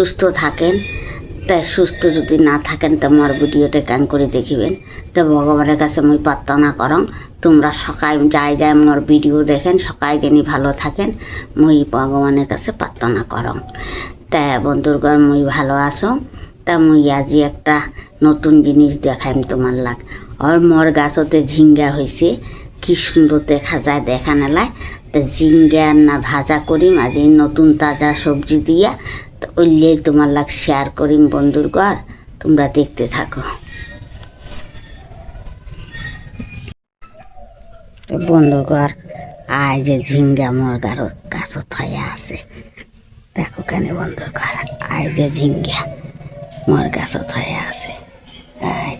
সুস্থ থাকেন, তাই সুস্থ যদি না থাকেন, তো আমার ভিডিওটা কান করে দেখিবেন? তো ভগবানের কাছে মুই প্রার্থনা করং, তোমরা সকাল যাই যাই মোর ভিডিও দেখেন, সকাল যিনি ভালো থাকেন, মুই ভগবানের কাছে প্রার্থনা করং। তা বন্ধুরগণ মুই ভালো আসো তা মুই আজি একটা নতুন জিনিস দেখাইম তোমার লাগ আর মোর গাছতে ঝিঙ্গা হয়েছে কি সুন্দর দেখা যায়, দেখা নেলায় তা ঝিঙ্গা না ভাজা করিম, আজ নতুন তাজা সবজি দিয়া তো তোমার লাগ শেয়ার করিম বন্ধুর ঘর, তোমরা দেখতে থাকো। তো বন্ধুর ঘর আয় যে ঝিঙ্গা মোর গারো গাছত হয়ে আছে। দেখো কেন বন্ধুর ঘর আয় যে ঝিঙ্গা মোর গাছত হয়ে আছে। আয়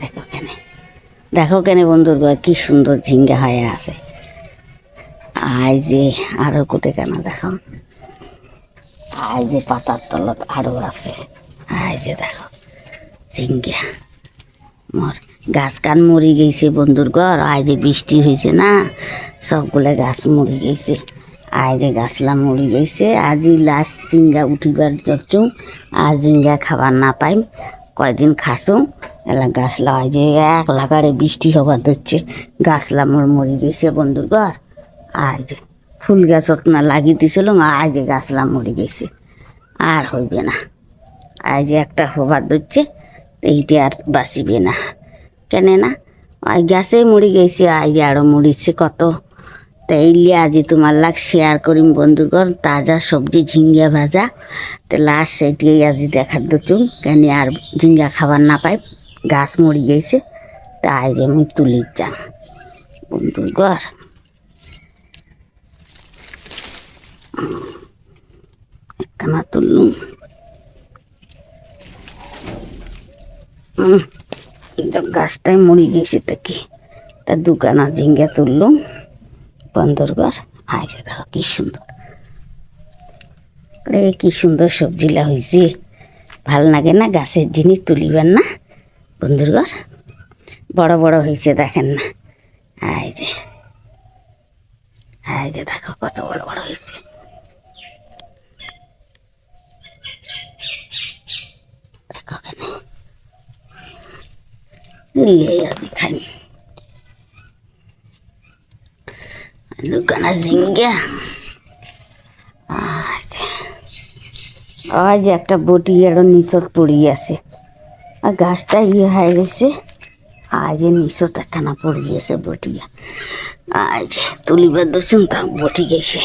দেখো কেন দেখো কেন বন্ধুর ঘর, কি সুন্দর ঝিঙ্গা হয়ে আছে। আয় যে আরও কোটে কেন দেখো আয় যে পাতার তলত আরও আছে। আয় যে দেখো ঝিঙ্গা মোর গাছ কান মরি গেছে বন্ধুর ঘর আয় যে বৃষ্টি হয়েছে না, সবগুলো গাছ মরি গেছে। যে গাছলা মরি গেছে, আজি লাস্ট জিঙ্গা উঠিবার যাচ্ছু আর জিঙ্গা খাবার না পাইম, কয়দিন খাসুম, এলা গাছলা আয় যে এক লাগারে বৃষ্টি হবার দিচ্ছে গাছলা মোর মরি গেছে বন্ধুর ঘর যে ফুল গাছত না লাগিয়ে দিছিল যে গাছলা মরি গেছে। আর হইবে না। আজ একটা হবার দিচ্ছে এইটা আর বাঁচিবে না। কেন না? ওই গ্যাসে মুড়ি গেছে আজ আরও মুড়িছে কত। তা এইলে আজি তোমার লাগ শেয়ার করিম বন্ধুগণ তাজা সবজি, ঝিঙ্গা ভাজা। তো লাস্ট সেটিই আজি দেখার দুতুম কেন আর ঝিঙ্গা খাবার না পাই গাছ মরি গেছে। তা আজ আমি তুলি যাম বন্ধুগর একখানা তুললুম গাছটাই মরি গেছে তাকে। তা দুকানা ঝিঙ্গা তুললুম। বন্ধুর ঘর আইসে দেখো কি সুন্দর। রে কি সুন্দর সবজিলা হয়েছে ভালো লাগে না গাছের জিনিস তুলিবেন না বন্ধুর ঘর বড় বড় হয়েছে দেখেন না। আই যে আয় যে দেখো কত বড় বড় হয়েছে নিয়ে আসি খাই দোকানা ঝিঙ্গা আচ্ছা আজ একটা বটি আরও নিচত পড়ি আছে আর গাছটা ইয়ে হয়ে গেছে আজ নিচত একখানা পড়ি গেছে বটিয়া আজ তুলিবার দোষণ তা বটি গেছে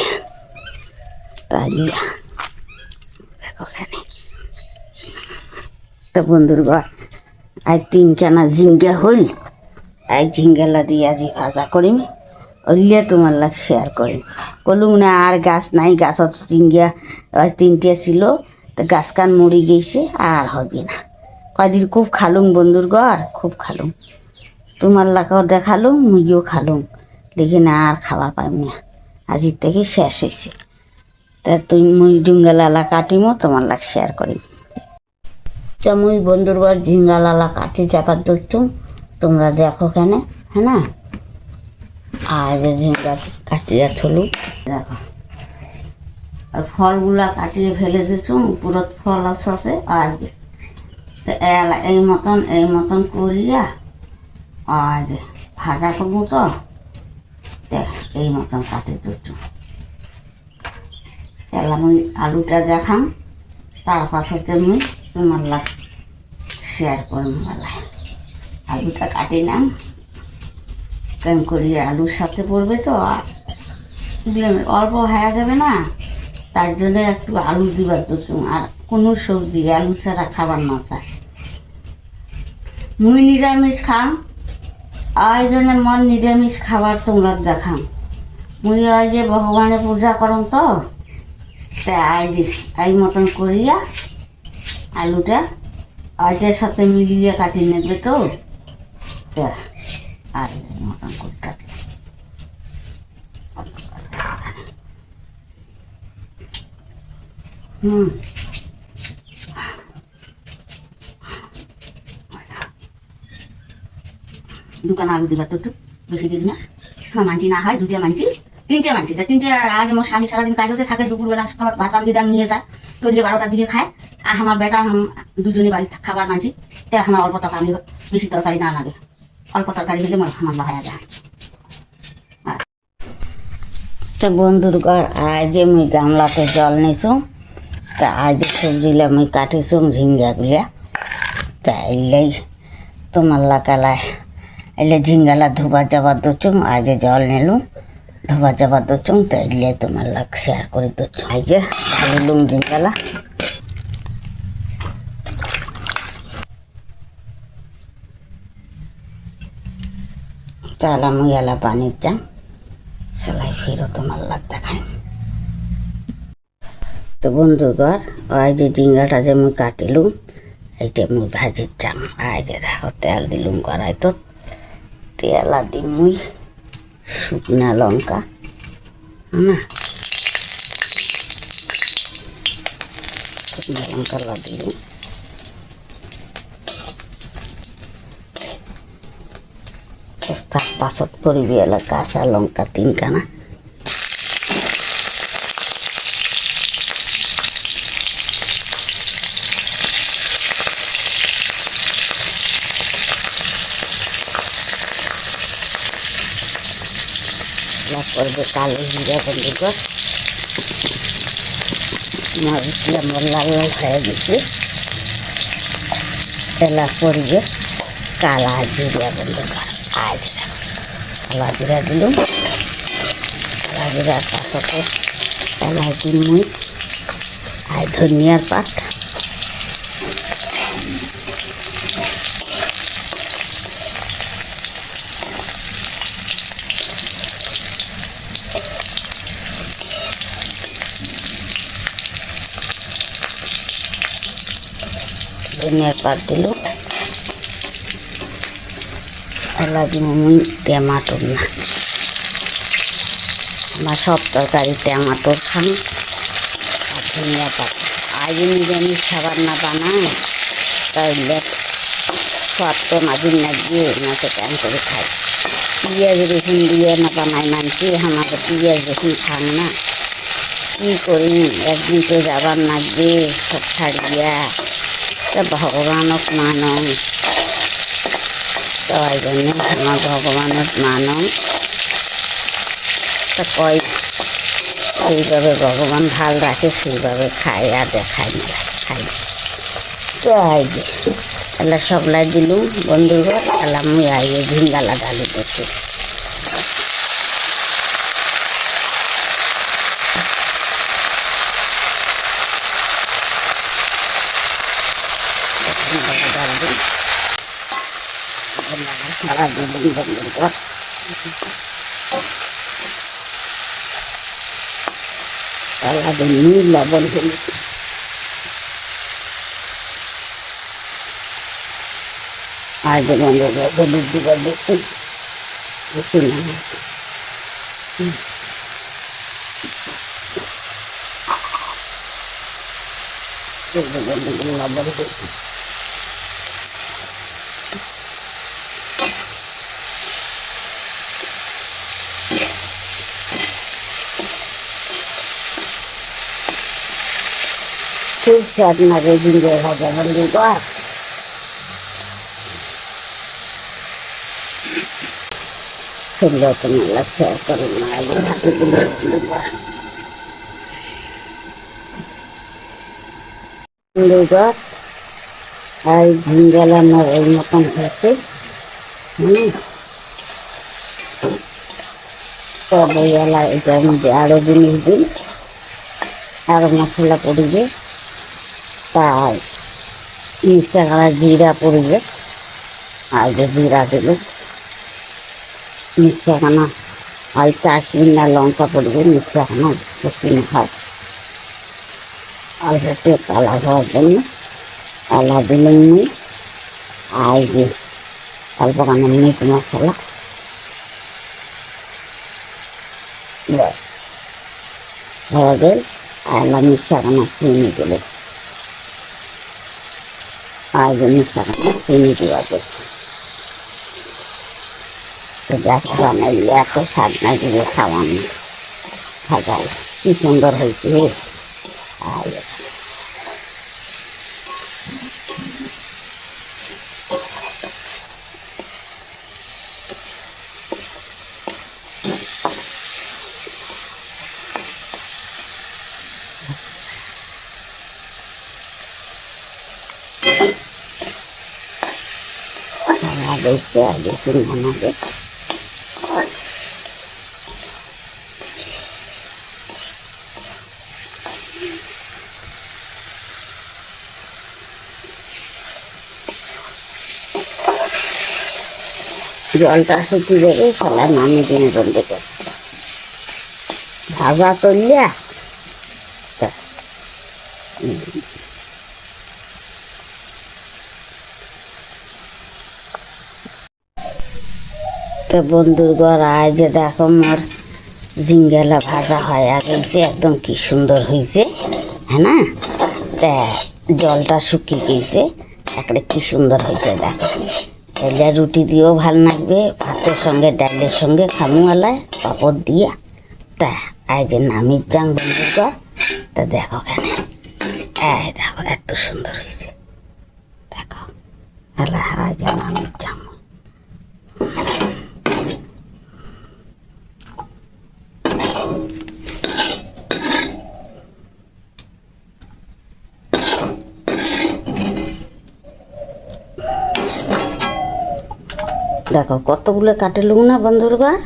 তাইয়া দেখো খানি তা বন্ধুর ঘর আজ তিনখানা ঝিঙ্গা হইল আজ ঝিঙ্গালা দিয়ে আজি ভাজা করিম ওইলে তোমার লাগ শেয়ার করিম। কলুম না আর গাছ নাই গাছত আহ, তিনটে ছিল তো গাছ কান মরি গেছে আর হবে না। কদিন খুব খালুম বন্ধুর ঘর খুব খালুম। তোমার লাগাও দেখালুম মুইও খালুম। দেখি আর খাবার পাইম না। আজির থেকে শেষ হয়েছে তা তুই মুই জুঙ্গালালা কাটিমো তোমার লাগ শেয়ার করিম। মুই বন্ধুর ঘর ঝিঙ্গালালা কাটি চাপার ধরতুম তোমরা দেখো কেন হ্যাঁ না? আর ঝিঙ্গা কাটিয়া থলু দেখো। আর ফলগুলা কাটিয়ে ফেলে দিছুম পুরো ফল আছে যে, তো এই মতন এই মতন করিয়া, আর ভাজা করব তো এই মতন কাটি দিচ্ছু তাহলে আমি আলুটা দেখাম, তার পাশতে আমি তোমার লাগ শেয়ার করব বেলায় আলুটা কাটি নাম কেন করি? আলুর সাথে পড়বে তো অল্প হয়ে যাবে না। তার জন্য একটু আলু দিবার দরকার। আর কোনো সবজি, আলু ছাড়া খাবার না চায় মুই নিরামিষ খাম। ওই জন্য মন নিরামিষ খাবার তোমরা দেখাম। মুই ওই যে ভগবানের পূজা করম তো, তাই আই মতন করিয়া আলুটা ওইটার সাথে মিলিয়ে কাটিয়ে নেবে তো? তা আর মতন করে হুম। দোকান আলু দিবা তো একটু, বেশি দিবি না। হ্যাঁ মানছি না হয় দুটো মানছি। তিনটে মানছি। তা তিনটে, আগে মোর স্বামী সারাদিন কাজতে থাকে, দুপুরবেলা ভাত আলু দাম নিয়ে যায়। চল্লিশ বারোটার দিকে খায়। আমার বেটা, আম- দুজনে বাড়ি খাবার মানছি তো আমার অল্প তরকারি বেশি তরকারি না লাগে। অল্প তরকারি হলে আমার আমার বাহায়া যায় তো বন্ধুর ঘর আজ মুই গামলাতে জল নিছু তা আজ সবজিলা মুই কাটিছু ঝিঙ্গাগুলা তা এলেই তোমার লাকালায় এলে ঝিঙ্গালা ধোবা যাবার দুচুম আজ জল নিলুম, ধোবা যাবার দুচুম তা এলে তোমার লাগ শেয়ার করে দুচুম আজ ঢালিলুম ঝিঙ্গালা চালা পানির যাম সেলাই ফিরো তোমার লাগ দেখাই। তো বন্ধুর ঘর ওই যে ডিঙ্গাটা যে মুই কাটিলুম, এইটা মুই ভাজির চাম আই যে দেখো, তেল দিলুম কড়াই তো তেল আর দিম মুই শুকনা লঙ্কা, না। শুকনা লঙ্কা দিলুম তার পাছত পরিবি এলা কাঁচা লঙ্কা তিনখানা। করবে কালো জিরা বন্ধুকে মরিচটা আমার লাল লাল হয়ে গেছে এলা করবে কালা জিরা বন্ধুকে আজ কালা জিরা দিলুম কালা জিরার পাশতে এলাই দিন মুই আর ধনিয়ার পাত ধনিয়ার পাত দিল দিব মুই টমাটোর না। আমার সব তরকারি টমাটোর খান আর ধনিয়া পাতা। আজ নিরামিষ খাবার না বানায় তাইলে সব তো মাঝির না না তো কেন করে খাই পিঁয়াজ রসুন দিয়ে না বানাই মানছি, আমাকে পিঁয়াজ রসুন খান না। কি করি? একদিন তো যাবার না গিয়ে সব ছাড়িয়া। তা ভগবানক মানম। তো ওই জন্য আমার ভগবানত মানম তা কয় ভগবান ভালো রাখে, সেইভাবে খাই আর দেখায় না খাই তো আই যে তাহলে সবলাই দিলুম বন্ধুঘর তাহলে মুই আইয়ে ঝিঙ্গালা ডালি করছি ঝিঙ্গালা ডাল দিই ঝিঙ্গালা সারা দিলুম বন্ধুঘর তাহলে দিন লবণ হলুদ আজ বন্ধ হলুদ দিবার দেখুন বেশি না লবণ দেখুন খুব স্বাদ লাগে জিঞ্জের ভাজা কর সুন্দর তোমার লাগছে করে মায়ের হাতে আর মতন জিনিস দিন আরও মশলা পড়িবে তার মিক্সার করা জিরা পড়িবে। আর যে জিরা দিল মিক্সাখানা আর কাশ্মীর না লঙ্কা পড়বে মিক্সাখানা শুকিয়ে হয় অল্প একটু কালা হওয়ার জন্য কালা দিলাম নি আর যে অল্প খানা মিট মশলা। ব্যাস। হয়ে গেল, আর মিক্সাখানা চিনি দিল আর যে মিক্সাখানা চিনি দেওয়া তো গ্যাস বানাইলে এত স্বাদ না দিয়ে খাওয়ানো খাওয়াই কি সুন্দর হয়েছে আর আগে আগে শুনব না গে। জলটা শুকিয়ে যাবে সবাই নামে দিনে বন্ধ করছে ভাজা তুললিয়া তা, বন্ধুর ঘর আয় যে দেখো মোর জিঙ্গেলা ভাজা হয়। গেছে একদম কি সুন্দর হয়েছে হ্যাঁ না? তা জলটা শুকিয়ে গেছে। একটা কি সুন্দর হয়েছে দেখো। এলে রুটি দিয়েও ভালো লাগবে ভাতের সঙ্গে ডালের সঙ্গে খামুয়ালায় পাপড় দিয়া। তা আয় যে নামির যাং বন্ধুর ঘর। তা দেখো কেন। এই দেখো এত সুন্দর হয়েছে দেখো আল্লাহ নামির যাং দেখো কতগুলো কাটে লুক না বন্ধুর ঘর?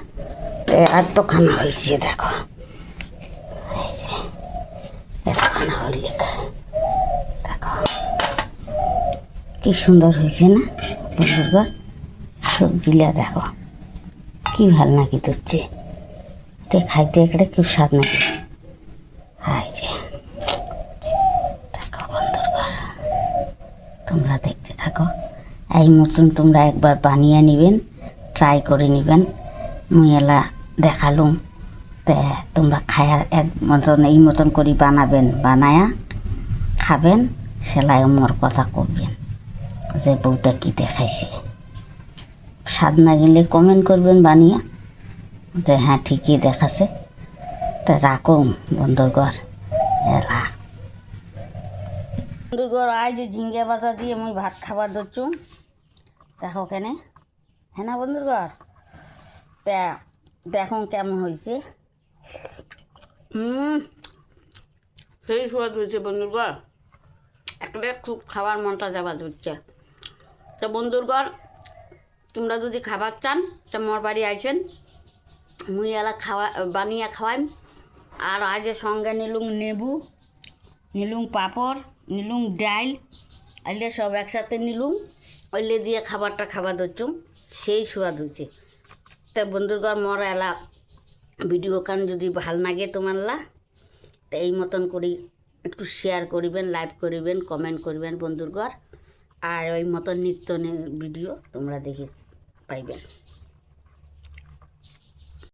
আর তো খানা হয়েছে দেখো। যে, হইলে দেখো। কি সুন্দর হয়েছে না বন্ধুর ঘর? সবজিলা দেখো। কি ভালো নাকি তুচ্ছে এটা খাইতে একটা খুব স্বাদ নাকি হাই যে দেখো বন্ধুর ঘর তোমরা দেখতে থাকো এই মতন তোমরা একবার বানিয়ে নিবেন ট্রাই করে নিবেন। মুই এলা দেখালুম, তে তোমরা খায়া এক মতন, এই মতন করে বানাবেন, বানায়া খাবেন, সেলাই মোর কথা করবেন। যে বউটা কি দেখাইছে। স্বাদ না গেলে কমেন্ট করবেন বানিয়া, যে হ্যাঁ ঠিকই দেখাছে। তা রাখুম, বন্ধুর ঘর, এলা। বন্ধুর ঘর, আয় যে ঝিঙ্গে বাতা দিয়ে মুই ভাত খাবার ধরছুম দেখো কেনে। হ্যাঁ না বন্ধুর ঘর? তা দেখুন কেমন হয়েছে হুম। সেই স্বাদ হয়েছে বন্ধুর ঘর। একটা খুব খাবার মনটা যাবা ধরছে। তো বন্ধুর ঘর তোমরা যদি খাবার চান তো মোর বাড়ি আইছেন মুই এলা খাওয়া বানিয়ে খাওয়াইম। আর আজ সঙ্গে নিলুম নেবু নিলুম পাঁপড় নিলুম ডাইল আইলে সব একসাথে নিলুম ওইলে দিয়ে খাবারটা খাবার ধরছুম সেই সুয়াদ হয়েছে তা বন্ধুরগড় মর এলা ভিডিও কান যদি ভালো লাগে তোমারলা, তা এই মতন করি একটু শেয়ার করিবেন লাইভ করিবেন কমেন্ট করিবেন বন্ধুরগর আর ওই মতন নিত্য ভিডিও তোমরা দেখে পাইবেন।